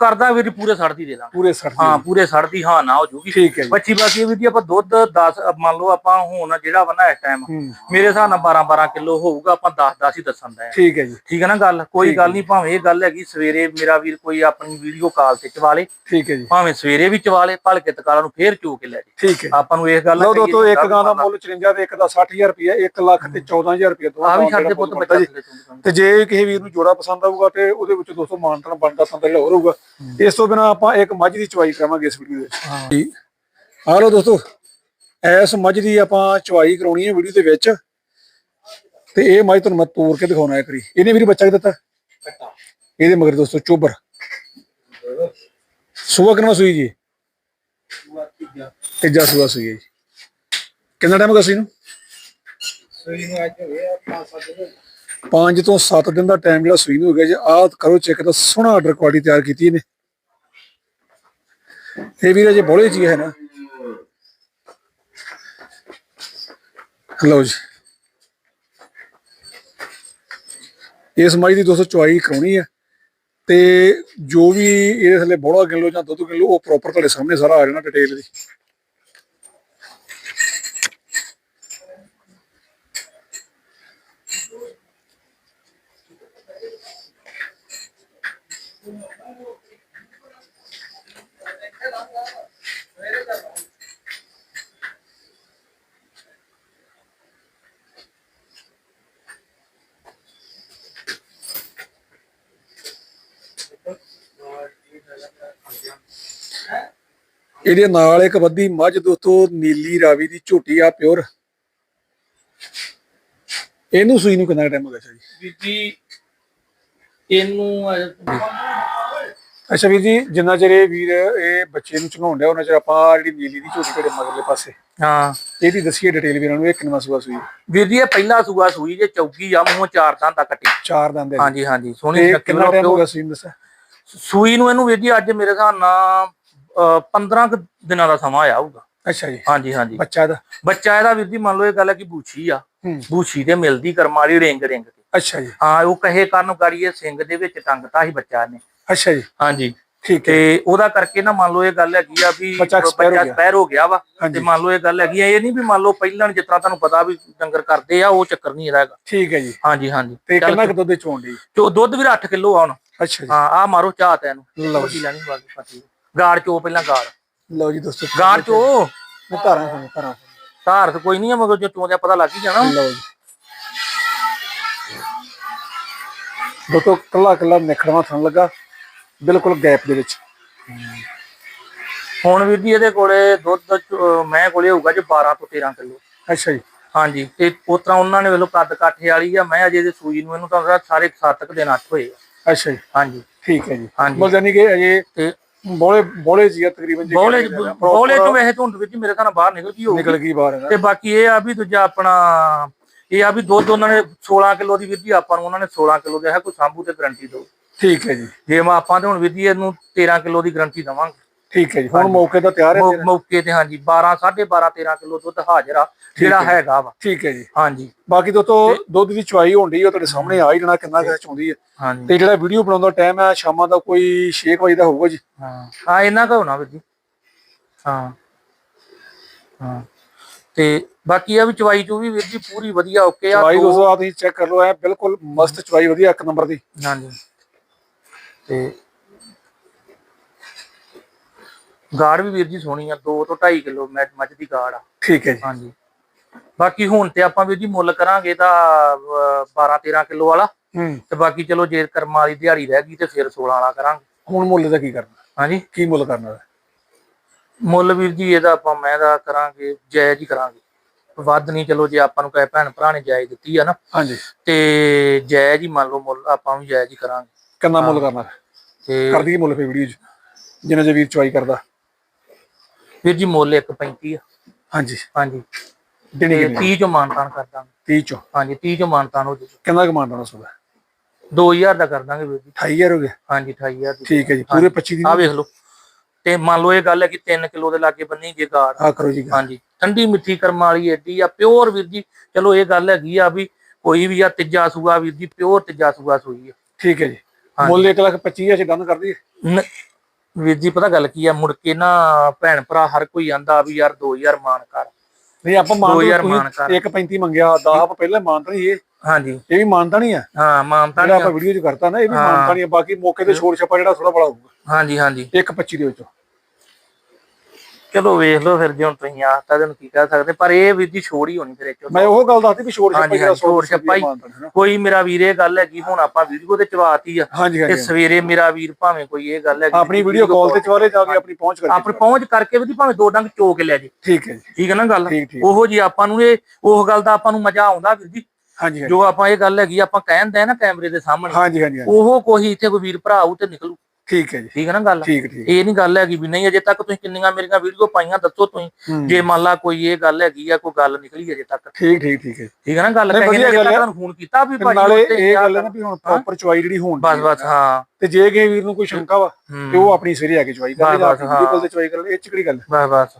ਕਰਦਾ ਵੀਰ ਪੂਰੇ 60 ਦੀ ਦੇ ਦਾਂਗੇ। ਪੂਰੇ 60 ਹਾਂ ਪੂਰੇ 60 ਦੀ ਹਾਂ ਨਾ ਹੋ ਜੂਗੀ। ਠੀਕ ਹੈ ਬੱਚੀ ਬਾਕੀ ਵੀਰ ਜੀ ਆਪਾਂ ਦੁੱਧ 10 ਮੰਨ ਲਓ ਆਪਾਂ ਹੁਣ ਜਿਹੜਾ ਵਾ ਨਾ ਇਸ ਟਾਈਮ ਮੇਰੇ ਹਿਸਾਬ ਨਾਲ 12 12 ਕਿਲੋ ਹੋਊਗਾ ਆਪਾਂ 10 10 ਹੀ ਦੱਸਣ ਦਾ ਠੀਕ ਹੈ ਜੀ। ਠੀਕ ਹੈ ਨਾ ਗੱਲ? ਕੋਈ ਗੱਲ ਨਹੀਂ ਭਾਵੇਂ ਇਹ ਗੱਲ ਹੈਗੀ ਸਵੇਰੇ ਮੇਰਾ ਵੀਰ ਕੋਈ ਆਪਣੀ ਵੀਡੀਓ ਕਾਲ ਤੇ ਚਵਾ ਲੇ। ਠੀਕ ਹੈ ਜੀ। ਭਾਵੇਂ ਸਵੇਰੇ ਵੀ ਚਵਾ ਲੇ ਭਲਕੇ ਤਕਾਲਾ ਨੂੰ ਫੇਰ ਚੋ ਕੇ ਲੈ ਜੇ। ਠੀਕ ਹੈ। ਆਪਾਂ ਨੂੰ ਇਹ ਗੱਲ ਲਓ ਦੋਸਤੋ ਇੱਕ ਗਾਂ ਦਾ ਮੁੱਲ 54 ਤੇ ਇੱਕ ਦਾ 60000 ਰੁਪਏ 1 ਲੱਖ ਤੇ 14000 ਰੁਪਏ ਦੋਵਾਂ ਆ ਵੀ ਦਾ ਦੇ ਪੁੱਤ ਬੱਚਾ ਤੇ ਜੇ ਕਿਸੇ ਵੀਰ ਨੂੰ ਜੋੜਾ ਪਸੰਦ ਆਊਗਾ ਤੇ ਉਹਦੇ ਵਿੱਚ ਦੋਸਤੋ ਮਾਨਤਨ ਬਣਦਾ ਜਿਹੜਾ ਹੋਰ ਹੋਊਗਾ। ਇਸ ਤੋਂ ਬਿਨਾ ਆਪਾਂ ਇੱਕ ਮੱਝ ਦੀ ਚਵਾਈ ਕਰਾਵਾਂਗੇ ਇਸ ਵੀਡੀਓ ਦੇ ਵਿੱਚ। ਹਾਂ। ਜੀ। ਆ ਲਓ ਦੋਸਤੋ ਇਸ ਮੱਝ ਦੀ ਆਪਾਂ ਚਵਾਈ ਕਰਾਉਣੀ ਹੈ ਵੀਡੀਓ ਦੇ ਵਿੱਚ। ਤੇ ਇਹ ਮੱਝ ਤੁਹਾਨੂੰ ਮੈਂ ਤੋੜ ਕੇ ਦਿਖਾਉਣਾ ਹੈ ਕਰੀ ਇਹਨੇ ਵੀਰ ਬੱਚਾ ਕੀ ਦਿੱਤਾ? ਇਹਦੇ ਮਗਰ ਦੋਸਤੋ ਚੋਬਰ। ਸੁਬਹ ਕਿੰਨਾ ਸੂਈ ਜੀ? ਤੀਜਾ। ਸੁਬਹ ਸੂਈ ਹੈ ਜੀ। ਕਿੰਨਾ ਟਾਈਮ ਹੋ ਗਿਆ ਸੂਈ ਨੂੰ? ਪੰਜ ਤੋਂ 7 ਦਿਨ ਦਾ ਟਾਈਮ ਜਿਹੜਾ ਸੂਈ ਨੂੰ ਹੋ ਗਿਆ ਜੀ ਆਹ ਕਰੋ ਚੈੱਕ ਤਾਂ ਸੋਹਣਾ ਆਰਡਰ ਕੁਆਲਿਟੀ ਤਿਆਰ ਕੀਤੀ ਇਹਨੇ। ਇਹ ਵੀਰ ਅਜੇ ਬੋਲੇ ਜੀ ਹੈ ਨਾ। ਲਓ ਜੀ। ਇਸ ਮੱਝ ਦੀ 224 ਕਰਾਉਣੀ ਹੈ ਤੇ ਜੋ ਵੀ ਇਹਦੇ ਥੱਲੇ ਬੋੜਾ ਕਿਲੋ ਜਾਂ ਦੁੱਧ ਕਿਲੋ ਉਹ ਪ੍ਰੋਪਰ ਤੁਹਾਡੇ ਸਾਹਮਣੇ ਸਾਰਾ ਆ ਜਾਣਾ ਡਿਟੇਲ ਦੀ ਇਹਦੇ ਨਾਲ ਇੱਕ ਵੱਧੀ ਮੱਝ ਦੋਸਤੋ ਨੀਲੀ ਰਾਵੀ ਦੀ ਝੋਟੀ ਆ ਪਿਓਰ। ਇਹਨੂੰ ਸੂਈ ਨੂੰ ਕਿੰਨਾ ਟਾਈਮ ਹੋ ਗਿਆ ਜੀ ਵੀਰ ਜੀ ਇਹਨੂੰ ਅੱਛਾ ਵੀਰ ਜੀ ਜਿੰਨਾ ਚਿਰ ਇਹ ਵੀਰ ਇਹ ਬੱਚੇ ਨੂੰ ਚੰਗਾਉਣ ਡਿਆ ਉਹਨਾਂ ਚਿਰ ਆਪਾਂ ਜਿਹੜੀ ਨੀਲੀ ਦੀ ਝੋਟੀ ਤੁਹਾਡੇ ਮਗਰਲੇ ਪਾਸੇ। ਹਾਂ। ਇਹਦੀ ਦੱਸੀਏ ਡਿਟੇਲ ਵੀਰਾਂ ਨੂੰ ਇਹ ਕਿੰਨਾ ਸੂਆ ਸੂਈ? ਵੀਰ ਜੀ ਇਹ ਪਹਿਲਾ ਸੂਆ ਸੂਈ ਜੇ ਚੌਕੀ ਆ ਮੂੰਹ ਚਾਰ ਤਾਂ ਤੱਕ ਕੱਟੀ। ਚਾਰ ਦੰਦ ਹਾਂਜੀ ਹਾਂਜੀ ਸੋਹਣੀ ਸ਼ਕਲ ਕਿੰਨਾ ਟਾਈਮ ਹੋ ਗਿਆ ਸੂਈ ਨੂੰ ਦੱਸਿਆ? ਸੂਈ ਨੂੰ ਇਹਨੂੰ ਵੀਰ ਜੀ ਅੱਜ ਮੇਰੇ ਹਿਸਾਬ ਨਾਲ 15 ਕੁ ਦਿਨਾਂ ਦਾ ਸਮਾਂ ਆਇਆ ਹੋਊਗਾ ਅੱਛਾ ਜੀ। ਹਾਂਜੀ ਹਾਂਜੀ। ਬੱਚਾ ਦਾ ਬੱਚਾ ਇਹਦਾ ਵੀਰ ਜੀ ਮੰਨ ਲਓ ਇਹ ਗੱਲ ਹੈ ਕਿ ਬੂਛੀ ਆ। ਬੂਛੀ ਤੇ ਮਿਲਦੀ ਕਰਮ ਵਾਲੀ ਰਿੰਗ ਰਿੰਗ ਤੇ। ਅੱਛਾ ਜੀ। ਹਾਂ ਉਹ ਕਹੇ ਕਰਨ ਕਰੀਏ ਸਿੰਘ ਦੇ ਵਿੱਚ ਟੰਗਤਾ ਸੀ ਬੱਚਾ ਨੇ ਅੱਛਾ ਜੀ। ਹਾਂਜੀ। ਠੀਕ ਹੈ। ਤੇ ਉਹਦਾ ਕਰਕੇ ਨਾ ਮੰਨ ਲਓ ਇਹ ਗੱਲ ਹੈਗੀ ਆ ਵੀ ਬੱਚਾ expire ਹੋ ਗਿਆ। ਵਾ। ਤੇ ਮੰਨ ਲਓ ਇਹ ਗੱਲ ਹੈਗੀ ਆ ਇਹ ਨਹੀਂ ਵੀ ਮੰਨ ਲਓ ਪਹਿਲਾਂ ਜਿਸ ਤਰ੍ਹਾਂ ਤੁਹਾਨੂੰ ਪਤਾ ਵੀ ਡੰਗਰ ਕਰਦੇ ਆ ਉਹ ਚੱਕਰ ਨਹੀਂ ਇਹਦਾ ਹੈਗਾ। ਠੀਕ ਹੈ ਜੀ। ਹਾਂਜੀ ਹਾਂਜੀ। ਤੇ ਕਿੰਨਾ ਕੁ ਦੁੱਧ ਚੋਣ ਦੀ ਚੋ ਦੁੱਧ ਵੀ 8 ਕਿਲੋ ਆਉਣ ਅੱਛਾ ਜੀ। ਹਾਂ ਆ ਮਾਰੋ ਚਾਹ ਤੈਨੂੰ ਲਓ ਵੱਡੀ ਲੈਣੀ ਬਾਕੀ ਪਤੀ ਗਾੜ ਚੋ ਪਹਿਲਾਂ ਗਾੜ। ਲਓ ਜੀ ਦੋਸਤੋ ਗਾੜ ਚੋ। ਮੈਂ ਧਾਰਾਂ ਹਾਂ ਧਾਰਾਂ ਧਾਰ ਤਾਂ ਕੋਈ ਨਹੀਂ ਆ ਮਗਰ ਜੋ ਚੋਂ ਦਾ ਪਤਾ ਲੱਗ ਹੀ ਜਾਣਾ। ਲਓ ਜੀ। ਦੋਸਤੋ ਕੱਲਾ ਕੱਲਾ ਨਿਖੜਵਾ ਥਣ ਲੱਗਾ। ਬਿਲਕੁਲ ਗੈਪ ਦੇ ਵਿੱਚ। ਹੁਣ ਵੀਰ ਜੀ ਇਹਦੇ ਕੋਲੇ ਦੁੱਧ ਮੈਂ ਕੋਲੇ ਹੋਊਗਾ ਜੀ 12 ਤੋਂ 13 ਕਿਲੋ। ਅੱਛਾ ਜੀ। ਹਾਂਜੀ ਤੇ ਉਸ ਤਰ੍ਹਾਂ ਉਹਨਾਂ ਨੇ ਵੇਲੋ ਕੱਦ ਕਾਠੇ ਵਾਲੀ ਆ ਮੈਂ ਅਜੇ ਦੇ ਸੂਈ ਨੂੰ ਇਹਨੂੰ ਤਾਂ ਸਾਰੇ 7 ਕੁ ਦਿਨ ਅੱਠ ਹੋਏ ਆ। ਅੱਛਾ ਜੀ। ਹਾਂਜੀ। ਠੀਕ ਹੈ ਜੀ। ਹਾਂਜੀ। ਮਤਲਬ ਜਾਨੀ ਕਿ ਅਜੇ ਬੋਲੇ ਬੋਲੇ ਜੀ ਆ ਤਕਰੀਬਨ ਜੇ ਬੋਲੇ। ਬੋਲੇ ਤੋਂ ਵੈਸੇ ਧੁੰਦ ਵਿੱਚ ਮੇਰੇ ਤਾਂ ਬਾਹਰ ਨਿਕਲ ਗਈ ਹੋਊਗੀ ਨਿਕਲ ਗਈ ਬਾਹਰ। ਤੇ ਬਾਕੀ ਇਹ ਆ ਵੀ ਦੂਜਾ ਆਪਣਾ ਇਹ ਆ ਵੀ ਦੁੱਧ ਉਹਨਾਂ ਨੇ 16 ਕਿਲੋ ਦੀ ਵੀਰ ਜੀ ਆਪਾਂ ਨੂੰ ਉਹਨਾਂ ਨੇ 16 ਕਿਲੋ ਦੇ ਹੈ ਕੋਈ ਸਾਂਭੂ ਤੇ ਗਰੰਟੀ ਦੋ ਠੀਕ ਹੈ ਜੀ ਜੇ ਮੈਂ ਆਪਾਂ ਤੇ ਹੁਣ ਵੀਰ ਜੀ ਇਹਨੂੰ 13 ਕਿਲੋ ਦੀ ਗਰੰਟੀ ਦਵਾਂਗੇ ਠੀਕ ਹੈ ਜੀ ਹੁਣ ਮੌਕੇ ਦਾ ਤਿਆਰ ਹੈ ਮੌ-? ਮੌਕੇ ਤੇ ਹਾਂਜੀ 12 12.5 13 ਕਿਲੋ ਦੁੱਧ ਹਾਜ਼ਰ ਆ ਜਿਹੜਾ ਹੈ। ਹੈਗਾ ਵਾ। ਠੀਕ ਹੈ ਜੀ। ਹਾਂਜੀ। ਬਾਕੀ ਦੋਸਤੋ ਦੁੱਧ ਦੀ ਚੁਆਈ ਹੋਣ ਡਈ ਉਹ ਤੁਹਾਡੇ ਸਾਹਮਣੇ ਆ ਹੀ ਜਾਣਾ ਕਿੰਨਾ ਕੁ ਚਾਹੁੰਦੀ ਹੈ ਹਾਂਜੀ। ਤੇ ਜਿਹੜਾ ਵੀਡੀਓ ਬਣਾਉਣ ਦਾ ਟਾਈਮ ਹੈ ਸ਼ਾਮਾਂ ਦਾ ਕੋਈ 6 ਵਜੇ ਦਾ ਹੋਊਗਾ ਜੀ। ਹਾਂ। ਹਾਂ ਇਹਨਾਂ ਕਾ ਹੋਣਾ ਵੀਰ ਜੀ। ਹਾਂ। ਹਾਂ। ਤੇ ਬਾਕੀ ਆ ਵੀ ਚਵਾਈ ਚੂ ਵੀ ਵੀਰ ਜੀ ਪੂਰੀ ਵਧੀਆ ਓਕੇ ਆ। ਚੁਆਈ ਦੋ- ਦੋਸਤੋ ਆ ਤੁਸੀਂ ਚੈੱਕ ਕਰ ਲਓ ਐ ਬਿਲਕੁਲ ਮਸਤ ਚੁਆਈ ਵਧੀਆ ਇੱਕ ਨੰਬਰ ਦੀ। ਹਾਂਜੀ। ਤੇ ਗਾੜ ਵੀ ਵੀਰ ਜੀ ਸੋਹਣੀ ਆ 2 ਤੋਂ 2.5 ਕਿਲੋ ਮੱਝ ਦੀ ਗਾੜ ਆ। ਠੀਕ ਹੈ ਜੀ। ਹਾਂਜੀ। ਬਾਕੀ ਹੁਣ ਤੇ ਆਪਾਂ ਵੀਰ ਜੀ ਮੁੱਲ ਕਰਾਂਗੇ ਤਾਂ 12 13 ਕਿਲੋ ਵਾਲਾ। ਤੇ ਬਾਕੀ ਚਲੋ ਜੇ ਕਰਮਾਂ ਵਾਲੀ ਦਿਹਾੜੀ ਰਹਿ ਗਈ ਤੇ ਫਿਰ 16 ਵਾਲਾ ਕਰਾਂਗੇ। ਹੁਣ ਮੁੱਲ ਦਾ ਕੀ ਕਰਨਾ? ਹਾਂਜੀ। ਕੀ ਮੁੱਲ ਕਰਨਾ ਹੈ ਮੁੱਲ ਵੀਰ ਜੀ ਇਹਦਾ ਆਪਾਂ ਮੈਂ ਦਾ ਕਰਾਂਗੇ ਜਾਇਜ਼ ਹੀ ਕਰਾਂਗੇ। ਵੱਧ ਨਹੀਂ ਚਲੋ ਜੇ ਆਪਾਂ ਨੂੰ ਕਹੇ ਭੈਣ ਭਰਾ ਨੇ ਜਾਇਜ਼ ਦਿੱਤੀ ਆ ਨਾ। ਹਾਂਜੀ। ਤੇ ਜਾਇਜ਼ ਹੀ ਮੰਨ ਲਓ ਮੁੱਲ ਆਪਾਂ ਵੀ ਜਾਇਜ਼ ਹੀ ਕਰਾਂਗੇ। ਕਿੰਨਾ ਮੁੱਲ ਕਰਨਾ? ਤੇ ਕਰਦੀ ਮੁੱਲ ਫੇ ਵੀਡੀਓ 'ਚ? ਜਿੰਨਾ ਜੇ ਵੀਰ ਚੁਆਈ ਕਰਦਾ। ਵੀਰ ਜੀ ਮੁੱਲ 1.35 ਆ। ਹਾਂਜੀ। ਹਾਂਜੀ। ਦੇਣੀ ਤੇ ਕਿੰਨੀ 30 ਚੋਂ ਮਾਨਤਾਨ ਕਰ ਦਾਂਗੇ। 30 ਚੋਂ? ਹਾਂਜੀ 30 ਚੋਂ ਮਾਨਤਾਨ ਹੋ ਜੂ ਕਿੰਨਾ ਕਮਾਂਦਾ ਨਾ ਸੁਦਾ 2000 ਦਾ ਕਰ ਦਾਂਗੇ ਵੀਰ ਜੀ। 28000 ਹੋ ਗਿਆ? ਹਾਂਜੀ 28000 ਦੀ। ਠੀਕ ਹੈ ਜੀ ਪੂਰੇ 25 ਦੀ ਆ ਵੇਖ ਲਓ। ਤੇ ਮੰਨ ਲਓ ਇਹ ਗੱਲ ਹੈ ਕਿ 3 ਕਿਲੋ ਦੇ ਲਾਗੇ ਬੰਨੀ ਜੇ ਗਾੜ ਆ ਕਰੋ ਜੀ। ਹਾਂਜੀ ਠੰਡੀ ਮਿੱਠੀ ਕਰਮ ਵਾਲੀ ਏਡੀ ਆ ਪਿਓਰ ਵੀਰ ਜੀ। ਚਲੋ ਇਹ ਗੱਲ ਹੈਗੀ ਆ ਵੀ ਕੋਈ ਵੀ ਆ ਤੀਜਾ ਸੂਆ ਵੀਰ ਜੀ ਪਿਓਰ ਤੀਜਾ ਸੂਆ ਸੂਈ ਆ। ਠੀਕ ਹੈ ਜੀ। ਮੁੱਲ 1 ਲੱਖ 25000 ਚ ਡਨ ਕਰ ਦਈਏ। ਵੀਰ ਜੀ ਪਤਾ ਗੱਲ ਕੀ ਆ? ਮੁੜ ਕੇ ਨਾ ਭੈਣ ਭਰਾ ਹਰ ਕੋਈ ਆਂਦਾ ਵੀ ਯਾਰ 2000 ਮਾਨ ਕਰ। ਨਹੀਂ ਆਪਾਂ ਮੰਨ ਦੋ ਹਜ਼ਾਰ ਲਓ ਮਾਨ ਕਰ। ਤੁਸੀਂ 1.35 ਮੰਗਿਆ 10 ਆਪਾਂ ਪਹਿਲਾਂ ਮਾਨਤਾ ਨਹੀਂ ਇਹ। ਹਾਂਜੀ। ਇਹ ਵੀ ਮਾਨਤਾ ਨਹੀਂ ਆ। ਹਾਂ ਮਾਨਤਾ ਨਹੀਂ ਆਪਾਂ ਵੀਡੀਓ 'ਚ ਕਰਤਾ ਨਾ ਇਹ ਵੀ। ਮਾਨਤਾ ਨਹੀਂ ਬਾਕੀ ਮੌਕੇ ਤੇ ਛੋੜ ਛੱਪਾ ਜਿਹੜਾ ਥੋੜਾ ਬੜਾ ਹੋਊਗਾ। ਹਾਂਜੀ ਹਾਂਜੀ। 1.25 ਦੇ ਵਿੱਚੋਂ। ਚਲੋ ਵੇਖ ਲਓ ਫਿਰ ਜੇ ਹੁਣ ਤੁਸੀਂ ਆਖਤਾ ਤੈਨੂੰ ਕੀ ਕਹਿ ਸਕਦੇ ਪਰ ਇਹ ਵੀਰ ਜੀ ਛੋੜ ਹੀ ਹੋਣੀ ਫਿਰ ਚੋਂ। ਮੈਂ ਉਹ ਗੱਲ ਦੱਸਦੀ ਵੀ ਛੋੜ ਛੱਪਾ ਜਿਹੜਾ ਛੋੜ ਛੱਪਾ ਹੀ। ਕੋਈ ਮੇਰਾ ਵੀਰ ਇਹ ਗੱਲ ਹੈਗੀ ਹੁਣ ਆਪਾਂ ਵੀਡੀਓ ਤੇ ਚਵਾਤੀ ਆ। ਤੇ ਸਵੇਰੇ ਮੇਰਾ ਵੀਰ ਭਾਵੇਂ ਕੋਈ ਇਹ ਗੱਲ ਹੈਗੀ ਆਪਣੀ ਵੀਡੀਓ ਕਾਲ ਤੇ ਚਵਾਰੇ ਜਾ ਕੇ ਆਪਣੀ ਪਹੁੰਚ ਕਰਕੇ ਆਪਣੀ ਪਹੁੰਚ ਕਰਕੇ ਵੀ ਭਾਵੇਂ ਦੋ ਡੰਗ ਚੋ ਕੇ ਲੈ ਜੇ। ਠੀਕ ਹੈ ਜੀ। ਠੀਕ ਹੈ ਨਾ ਗੱਲ? ਉਹੋ ਜੀ ਆਪਾਂ ਨੂੰ ਇਹ ਉਹ ਗੱਲ ਦਾ ਆਪਾਂ ਨੂੰ ਮਜ਼ਾ ਆਉਂਦਾ ਵੀਰ ਜੀ। ਹਾਂਜੀ ਜੋ ਆਪਾਂ ਇਹ ਗੱਲ ਹੈਗੀ ਆਪਾਂ ਕਹਿੰਦੇ ਆ ਨਾ ਕੈਮਰੇ ਦੇ ਸਾਹਮਣੇ। ਹਾਂਜੀ ਹਾਂਜੀ। ਉਹ ਕੋਈ ਇੱਥੇ ਕੋਈ ਵੀਰ ਭਰਾ ਆਊ ਤੇ ਨਿਕਲੂ। ਠੀਕ ਹੈ ਜੀ। ਠੀਕ ਹੈ ਨਾ ਗੱਲ? ਠੀਕ ਠੀਕ। ਇਹ ਨਹੀਂ ਗੱਲ ਹੈਗੀ ਵੀ ਨਹੀਂ ਅਜੇ ਤੱਕ ਤੁਸੀਂ ਕਿੰਨੀਆਂ ਮੇਰੀਆਂ ਵੀਡੀਓ ਪਾਈਆਂ ਦੱਸੋ ਤੁਸੀਂ। ਜੇ ਮੰਨ ਲਾ ਕੋਈ ਇਹ ਗੱਲ ਹੈਗੀ ਆ ਕੋਈ ਗੱਲ ਨਿਕਲੀ ਅਜੇ ਤੱਕ। ਠੀਕ ਠੀਕ ਠੀਕ ਹੈ ਠੀਕ ਹੈ ਨਾ ਗੱਲ? ਕਹੇ ਹੈ। ਤੁਹਾਨੂੰ ਫੋਨ ਕੀਤਾ ਵੀ ਭਾਜੀ ਨਾਲੇ ਇਹ ਗੱਲ ਹੈ ਨਾ ਵੀ ਹੁਣ ਪ੍ਰੋਪਰ ਚੁਆਈ ਜਿਹੜੀ ਹੋਣ ਬਸ ਬਸ ਹਾਂ। ਤੇ ਜੇ ਕਿਸੇ ਵੀਰ ਨੂੰ ਕੋਈ ਸ਼ੰਕਾ ਵਾ। ਤੇ ਉਹ ਆਪਣੀ ਸਵੇਰੇ ਆ ਕੇ ਚੁਆਈ ਕਰ ਲੇ ਵੀਡੀਓ ਕਾਲ ਤੇ ਚੁਆਈ ਕਰ ਲੇ ਇਹ ਚ ਕਿਹੜੀ ਗੱਲ? ਬਸ ਬਸ।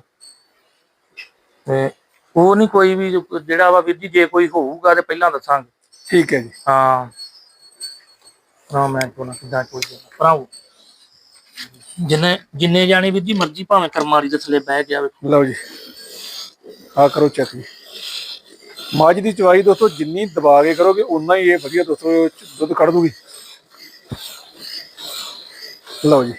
ਤੇ ਉਹ ਨਹੀਂ ਕੋਈ ਵੀ ਜਿਹੜਾ ਵਾ ਵੀਰ ਜੀ ਜੇ ਕੋਈ ਹੋਊਗਾ ਤੇ ਪਹਿਲਾਂ ਦੱਸਾਂਗੇ। ਠੀਕ ਹੈ ਜੀ। ਹਾਂ। ਹਾਂ ਮੈਂ ਕੋਨਾ ਕਿਦਾਂ ਕੋਈ ਭਰਾਓ। ਜਿੰਨੇ ਜਿੰਨੇ ਜਾਣੇ ਵੀਰ ਜੀ ਮਰਜ਼ੀ ਭਾਵੇਂ ਕਰਮਾਰੀ ਦੇ ਥੱਲੇ ਬਹਿ ਗਿਆ ਵੇਖੋ। ਲਓ ਜੀ ਆ ਕਰੋ ਚੈੱਕ ਜੀ। ਮੱਝ ਦੀ ਚਵਾਈ ਦੋਸਤੋ ਜਿੰਨੀ ਦਬਾ ਕੇ ਕਰੋਗੇ ਉਨਾ ਹੀ ਇਹ ਵਧੀਆ ਦੋਸਤੋ ਦੁੱਧ ਕੱਢ ਦੂਗੀ। ਲਓ ਜੀ।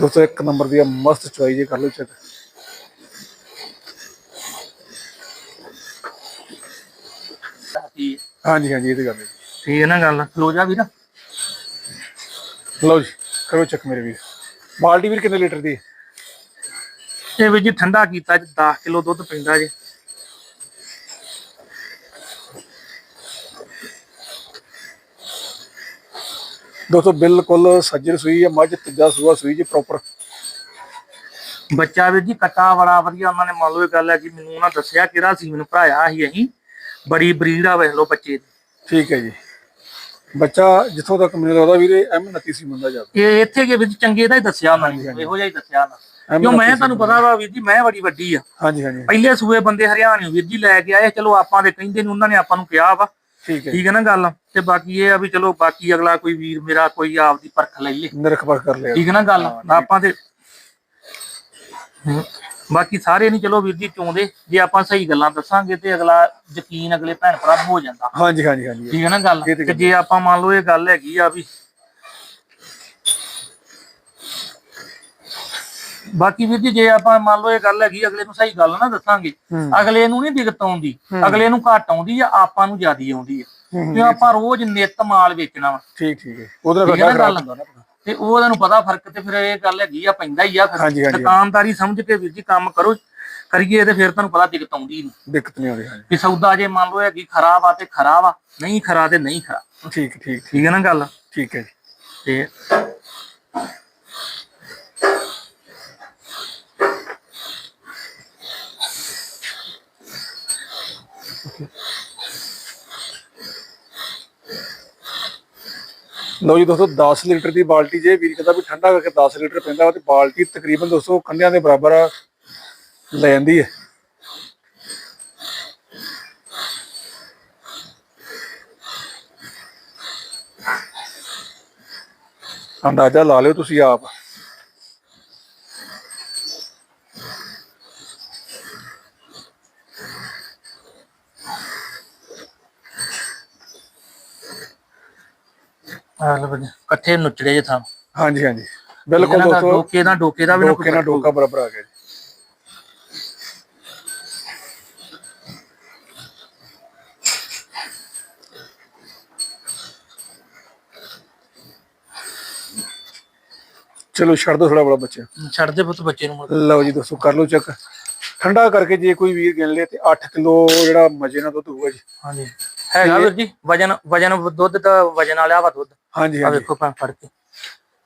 ਦੋਸਤੋ ਇੱਕ ਨੰਬਰ ਦੀ ਮਸਤ ਚਵਾਈ ਜੇ ਕਰ ਲਓ ਚੈੱਕ ਹਾਂਜੀ। ਹਾਂਜੀ ਇਹ ਤੇ ਗੱਲ ਹੈ ਜੀ। ਹੈ ਨਾ ਗੱਲ? ਖਲੋ ਜਾ ਵੀਰ। ਲਓ ਜੀ ਕਰੋ ਚੈੱਕ ਮੇਰੇ ਵੀਰ। ਬਾਲਟੀ ਵੀਰ ਕਿੰਨੇ ਲੀਟਰ ਦੀ? ਇਹ ਵੀਰ ਜੀ ਠੰਡਾ ਕੀਤਾ ਜੀ 10 ਕਿਲੋ ਦੁੱਧ ਪੈਂਦਾ ਜੀ। ਦੋਸਤੋ ਬਿਲਕੁਲ ਸੱਜਰ ਸੂਈ ਹੈ ਮੱਝ ਤੀਜਾ ਸੂਆ ਸੂਈ ਜੀ ਪ੍ਰੋਪਰ ਬੱਚਾ ਵੀਰ ਜੀ ਕੱਟਾ ਬੜਾ ਵਧੀਆ ਉਹਨਾਂ ਨੇ ਮੰਨ ਲਓ ਇਹ ਗੱਲ ਹੈ ਕਿ ਮੈਨੂੰ ਉਹਨਾਂ ਦੱਸਿਆ ਕਿਹੜਾ ਸੀ ਮੈਨੂੰ ਭਰਾਇਆ ਸੀ ਅਸੀਂ। ਬੜੀ ਬਰੀਡ ਆ ਵੇਖ ਲਓ ਬੱਚੇ ਦੀ। ਠੀਕ ਹੈ ਜੀ। ਬੱਚਾ ਜਿੱਥੋਂ ਤੱਕ ਮੈਨੂੰ ਲੱਗਦਾ ਵੀਰੇ ਐਮ 29 ਸੀ ਮੰਦਾ ਜਾ ਇਹ ਇੱਥੇ ਕੇ ਵਿੱਚ ਚੰਗੇ ਦਾ ਹੀ ਦੱਸਿਆ ਉਹਨਾਂ ਨੇ। ਇਹੋ ਜਿਹਾ ਹੀ ਦੱਸਿਆ ਉਹਨਾਂ ਕਿਉਂ ਮੈਂ ਤੁਹਾਨੂੰ ਪਤਾ ਵਾ ਵੀਰ ਜੀ ਮੈਂ ਬੜੀ ਵੱਡੀ ਆ। ਹਾਂਜੀ ਹਾਂਜੀ। ਪਹਿਲੇ ਸੂਏ ਬੰਦੇ ਹਰਿਆਣੇ ਵੀਰ ਜੀ ਲੈ ਕੇ ਆਏ ਚਲੋ ਆਪਾਂ ਦੇ ਕਹਿੰਦੇ ਨੇ ਉਹਨਾਂ ਨੇ ਆਪਾਂ ਨੂੰ ਕਿਹਾ ਵਾ। ਠੀਕ ਹੈ। ਠੀਕ ਹੈ ਨਾ ਗੱਲ? ਤੇ ਬਾਕੀ ਇਹ ਆ ਵੀ ਚਲੋ ਬਾਕੀ ਅਗਲਾ ਕੋਈ ਵੀਰ ਮੇਰਾ ਕੋਈ ਆਪਦੀ ਪਰਖ ਲੈ ਲੇ। ਨਿਰਖ ਪਰ ਕਰ ਲਿਆ। ਠੀਕ ਹੈ ਨਾ ਗੱਲ? ਆਪਾਂ ਤੇ ਬਾਕੀ ਸਾਰੇ ਨਹੀਂ ਚਲੋ ਵੀਰ ਜੀ ਚੋਂਦੇ ਜੇ ਆਪਾਂ ਸਹੀ ਗੱਲਾਂ ਦੱਸਾਂਗੇ ਤੇ ਅਗਲਾ ਯਕੀਨ ਅਗਲੇ ਭੈਣ ਭਰਾ ਨੂੰ ਹੋ ਜਾਂਦਾ। ਹਾਂਜੀ ਹਾਂਜੀ ਹਾਂਜੀ। ਠੀਕ ਹੈ ਨਾ ਗੱਲ? ਇਹ ਤੇ ਤੇ ਜੇ ਆਪਾਂ ਮੰਨ ਲਓ ਇਹ ਗੱਲ ਹੈਗੀ ਆ ਵੀ ਬਾਕੀ ਵੀਰ ਜੀ ਜੇ ਆਪਾਂ ਮੰਨ ਲਓ ਇਹ ਗੱਲ ਹੈਗੀ ਅਗਲੇ ਨੂੰ ਸਹੀ ਗੱਲ ਨਾ ਦੱਸਾਂਗੇ ਹੂੰ। ਅਗਲੇ ਨੂੰ ਨਹੀਂ ਦਿੱਕਤ ਆਉਂਦੀ ਅਗਲੇ ਨੂੰ ਘੱਟ ਆਉਂਦੀ ਆ ਆਪਾਂ ਨੂੰ ਜ਼ਿਆਦੀ ਆਉਂਦੀ ਆ ਹੂੰ, ਕਿਉਂ ਆਪਾਂ ਰੋਜ਼ ਨਿੱਤ ਮਾਲ ਵੇਚਣਾ ਵਾ। ਠੀਕ ਠੀਕ ਹੈ। ਉਹਦਾ ਠੀਕ ਫਿਰ ਹੈ ਨਾ ਖਰਾਬ ਗੱਲ? ਹੁੰਦਾ ਨਾ ਆਪਣਾ। ਤੇ ਉਹ ਤੁਹਾਨੂੰ ਪਤਾ ਫ਼ਰਕ ਤੇ ਫਿਰ ਇਹ ਗੱਲ ਹੈਗੀ ਆ ਪੈਂਦਾ ਹੀ ਆ ਹਾਂਜੀ। ਦੁਕਾਨਦਾਰੀ ਸਮਝ ਕੇ ਵੀਰ ਜੀ ਕੰਮ ਕਰੋ ਕਰੀਏ ਤੇ ਫਿਰ ਤੁਹਾਨੂੰ ਪਤਾ ਦਿੱਕਤ ਆਉਂਦੀ ਨਹੀਂ ਦਿੱਕਤ ਨਹੀਂ ਆਉਂਦੀ ਹਾਂਜੀ। ਕਿ ਸੌਦਾ ਜੇ ਮੰਨ ਲਓ ਹੈਗੀ ਖਰਾਬ ਆ ਤੇ ਖਰਾਬ ਆ ਨਹੀਂ ਖਰਾ ਤੇ ਨਹੀਂ ਖਰਾ ਠੀਕ ਠੀਕ। ਠੀਕ ਹੈ ਨਾ ਗੱਲ? ਠੀਕ ਹੈ ਜੀ। ਤੇ ਲਓ ਜੀ ਦੋਸਤੋ 10 ਲੀਟਰ ਦੀ ਬਾਲਟੀ ਜੇ ਵੀਰ ਕਹਿੰਦਾ ਵੀ ਠੰਡਾ ਕਰਕੇ 10 ਲੀਟਰ ਪੈਂਦਾ ਤੇ ਬਾਲਟੀ ਤਕਰੀਬਨ ਦੋਸਤੋ ਕੰਢਿਆਂ ਦੇ ਬਰਾਬਰ ਲੈ ਜਾਂਦੀ ਹੈ। ਅੰਦਾਜ਼ਾ ਲਾ ਲਿਓ ਤੁਸੀਂ ਆਪ। ਆ ਲਓ ਜੀ, ਇਕੱਠੇ ਨੁਚੜੇ ਜੇ ਥਾਂ। ਹਾਂਜੀ ਹਾਂਜੀ। ਬਿਲਕੁਲ ਇਹਨਾਂ ਦਾ ਦੋਸਤੋ ਡੋਕੇ ਦਾ ਡੋਕੇ ਦਾ ਵੀ ਨਾ ਡੋਕੇ ਨਾਲ ਡੋਕਾ ਬਰਾਬਰ ਆ ਗਿਆ ਜੀ। ਚਲੋ ਛੱਡ ਦੋ ਥੋੜਾ ਬੜਾ ਬੱਚਾ ਛੱਡ ਦੇ ਪੁੱਤ ਬੱਚੇ ਨੂੰ ਮੁੜ। ਲਓ ਜੀ ਦੋਸਤੋ ਕਰ ਲਓ ਚੈੱਕ। ਠੰਡਾ ਕਰਕੇ ਜੇ ਕੋਈ ਵੀਰ ਗਿਣ ਲੇ ਤੇ 8 ਕਿਲੋ ਜਿਹੜਾ ਮਜੇ ਨਾਲ ਦੁੱਧ ਹੋਊਗਾ ਜੀ। ਹਾਂਜੀ। ਹੈਗਾ ਵੀਰ ਜੀ ਵਜਨ ਵਜਨ ਦੁੱਧ ਦਾ ਵਜਨ ਵਾਲਾ ਵਾ ਦੁੱਧ। ਹਾਂਜੀ ਆ ਹਾਂਜੀ। ਵੇਖੋ ਭਾਂ ਫੜ ਕੇ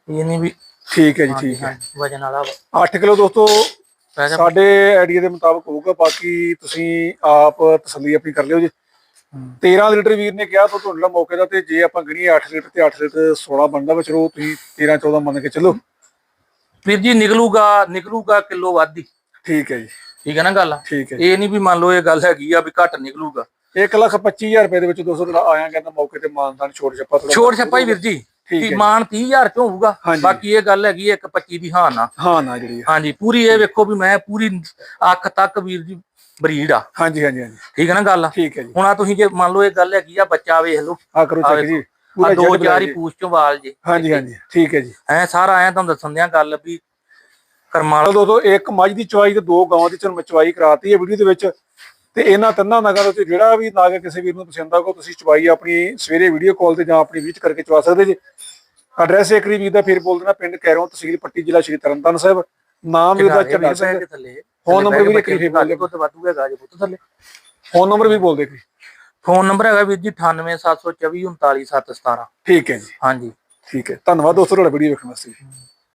ਇਹ ਨਹੀਂ ਵੀ ਠੀਕ ਹੈ ਜੀ ਠੀਕ ਹੈ। ਵਜਨ ਵਾਲਾ ਵਾ। 8 ਕਿਲੋ ਦੋਸਤੋ ਸਾਡੇ ਆਈਡੀਆ ਦੇ ਮੁਤਾਬਕ ਹੋਊਗਾ ਬਾਕੀ ਤੁਸੀਂ ਆਪ ਤਸੱਲੀ ਆਪਣੀ ਕਰ ਲਿਓ ਜੀ। ਹੂੰ। 13 ਲੀਟਰ ਵੀਰ ਨੇ ਕਿਹਾ ਤਾਂ ਤੁਹਾਡਾ ਮੌਕੇ ਦਾ ਤੇ ਜੇ ਆਪਾਂ ਗਣੀਏ 8 ਲੀਟਰ ਤੇ 8 ਲੀਟਰ 16 ਬਣਦਾ ਵਾ ਚਲੋ ਤੁਸੀਂ 13 14 ਮੰਨ ਕੇ ਚੱਲੋ। ਵੀਰ ਜੀ ਨਿਕਲੂਗਾ ਨਿਕਲੂਗਾ ਕਿਲੋ ਵੱਧ ਠੀਕ ਹੈ ਜੀ। ਠੀਕ ਹੈ ਨਾ ਗੱਲ? ਠੀਕ ਹੈ ਇਹ ਨਹੀਂ ਵੀ ਮੰਨ ਲਓ ਇਹ ਗੱਲ ਹੈਗੀ ਆ ਵੀ ਘੱਟ ਨਿਕਲੂਗਾ। 1 ਲੱਖ 25000 ਰੁਪਏ ਦੇ ਵਿੱਚ ਆਇਆ ਕਹਿੰਦਾ ਮੌਕੇ ਤੇ ਮਾਨਦਾਨ ਛੋਟ ਛੱਪਾ ਥੋੜਾ ਛੋੜ ਛੱਪਾ ਹੀ ਵੀਰ ਜੀ। ਠੀਕ ਹੈ ਮਾਨ 30000 ਚ ਹੋਊਗਾ। ਬਾਕੀ ਇਹ ਗੱਲ ਹੈਗੀ ਇੱਕ 25 ਦੀ ਹਾਂ ਨਾ ਹਾਂ ਨਾ ਜਿਹੜੀ। ਹਾਂਜੀ ਪੂਰੀ ਇਹ ਵੇਖੋ ਵੀ ਮੈਂ ਪੂਰੀ ਅੱਖ ਤੱਕ ਵੀਰ ਜੀ ਬਰੀਡ ਆ। ਹਾਂਜੀ ਹਾਂਜੀ ਹਾਂਜੀ। ਠੀਕ ਹੈ ਨਾ ਗੱਲ? ਠੀਕ ਹੈ ਜੀ। ਹੁਣ ਆ ਤੁਸੀਂ ਜੇ ਮੰਨ ਲਓ ਇਹ ਗੱਲ ਹੈਗੀ ਆ ਬੱਚਾ ਵੇਖ ਲਓ। ਆ ਕਰੋ ਚੈੱਕ ਜੀ। ਪੂਰਾ ਦੋ ਚਾਰ ਹੀ। ਪੂਛ ਚੋਂ ਵਾਲ ਜੀ। ਹਾਂਜੀ ਹਾਂਜੀ। ਠੀਕ ਹੈ ਜੀ। ਐ ਸਾਰਾ ਐ ਤੁਹਾਨੂੰ ਦੱਸਣ ਦਿਆਂ ਗੱਲ ਵੀ ਕਰਮਾਲ ਦੋਸਤੋ ਇੱਕ ਮੱਝ ਦੀ ਚਵਾਈ ਤੇ ਦੋ ਗਾਵਾਂ ਦੀ ਚਲੋ ਮੈਂ ਚਵਾਈ ਕਰਾਤੀ ਹੈ ਵੀਡੀਓ ਦੇ ਵਿੱਚ। ਤੇ ਇਹਨਾਂ ਤਿੰਨਾਂ ਨਗਾਂ ਦੇ ਵਿੱਚ ਜਿਹੜਾ ਵੀ ਨਾਗ ਕਿਸੇ ਵੀਰ ਨੂੰ ਪਸੰਦ ਆਊਗਾ ਤੁਸੀਂ ਚਵਾਈ ਆਪਣੀ ਸਵੇਰੇ ਵੀਡੀਓ ਕਾਲ ਤੇ ਜਾਂ ਆਪਣੀ ਵਿਜ਼ਿਟ ਕਰਕੇ ਚਵਾ ਸਕਦੇ ਜੀ। ਐਡਰੈਸ ਇੱਕ ਵੀਰ ਦਾ ਫਿਰ ਬੋਲ ਦੇਣਾ ਪਿੰਡ ਕੈਰੋਂ ਤਹਿਸੀਲ ਪੱਟੀ ਜ਼ਿਲ੍ਹਾ ਸ਼੍ਰੀ ਤਰਨਤਾਰਨ ਸਾਹਿਬ। ਨਾਮ ਵੀਰ ਦਾ ਚੰਨਾ ਸਿੰਘ ਥੱਲੇ? ਫੋਨ ਨੰਬਰ ਵੀ ਇੱਕ ਹੀ ਬੋਲ ਕੋ ਤੇ ਵਾਧੂ ਹੈਗਾ ਜੇ ਪੁੱਤ ਥੱਲੇ। ਫੋਨ ਨੰਬਰ ਵੀ ਬੋਲ ਦੇ ਜੀ ਫੋਨ ਨੰਬਰ ਹੈਗਾ ਵੀਰ ਜੀ 98724 39717 ਠੀਕ ਹੈ ਜੀ। ਹਾਂਜੀ। ਠੀਕ ਹੈ। ਧੰਨਵਾਦ ਦੋਸਤੋ ਤੁਹਾਡਾ ਵੀਡੀਓ ਵੇਖਣ ਵਾਸਤੇ।